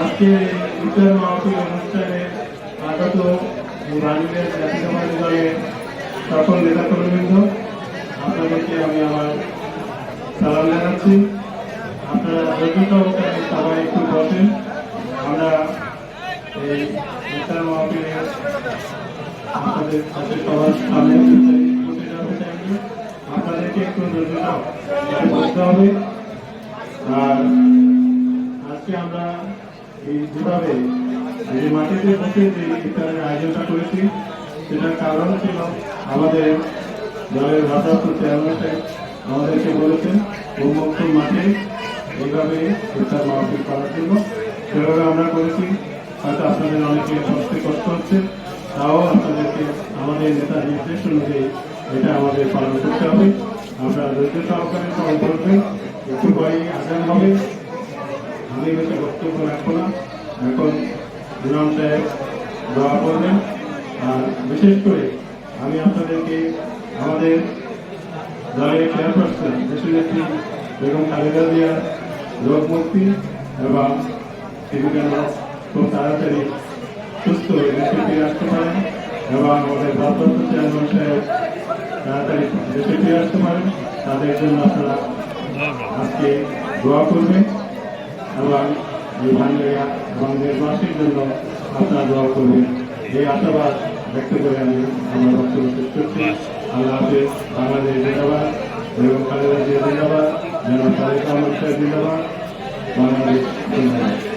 আজকে ইফতার মাহফিল অনুষ্ঠানে আগত রাজুদের জাতীয়তাবাদী দলের সকল নেতাকর্মীবৃন্দ। আপনাদেরকে আমি আমার সালাম জানাচ্ছি। আপনারা ধৈর্য সহকারে সবাই একটু বসেন। আমরা এই ইফতার মাহফিলে আপনাদের সাথে সবার সামনে আপনাদেরকে একটু ধৈর্য বসতে হবে। আর আজকে আমরা এই যেভাবে এই মাটিতে বসে যে ইফতারের আয়োজনটা করেছি, সেটার কারণ ছিল আমাদের দলের ভারপ্রাপ্ত চেয়ারম্যান আমাদেরকে বলেছেন, উন্মুক্ত মাঠে এইভাবে ইফতার মাহফিল করার জন্য। সেভাবে আমরা করেছি। হয়তো আপনাদের অনেকে কষ্টে কষ্ট হচ্ছে, তাও আপনাদেরকে আমাদের নেতার নির্দেশ অনুযায়ী এটা আমাদের পালন করতে হবে। আমরা ধৈর্য সহকারে সবাই বলবেন একটু পরেই আজান হবে। আমি বেশি বক্তব্য রাখব না। এখন ইমাম সাহেব দোয়া করবেন। আর বিশেষ করে আমি আপনাদেরকে আমাদের দলের চেয়ারপারসন দেশনেত্রী বেগম খালেদা জিয়ার রোগ মুক্তি এবং তিনি খুব তাড়াতাড়ি সুস্থ দেশে ফিরে আসতে পারেন এবং আমাদের ভারপ্রাপ্ত চেয়ারম্যান সাহেব তাড়াতাড়ি দেশে ফিরে আসতে পারেন, তাদের জন্য আপনারা আজকে দোয়া করবেন। এবং বিভাগীয় এবং দেশবাসীর জন্য আপনারা দোয়া করবেন। এই আশাবাদ ব্যক্ত করে আমি আমার বক্তব্য শেষ করছি। আল্লাহ হাফেজ। বাংলাদেশ জিন্দাবাদ। এবং খালেদা জিয়া জিন্দাবাদ। যেন খালেদা জিন্দাবাদ। বাংলাদেশ জিন্দাবাদ।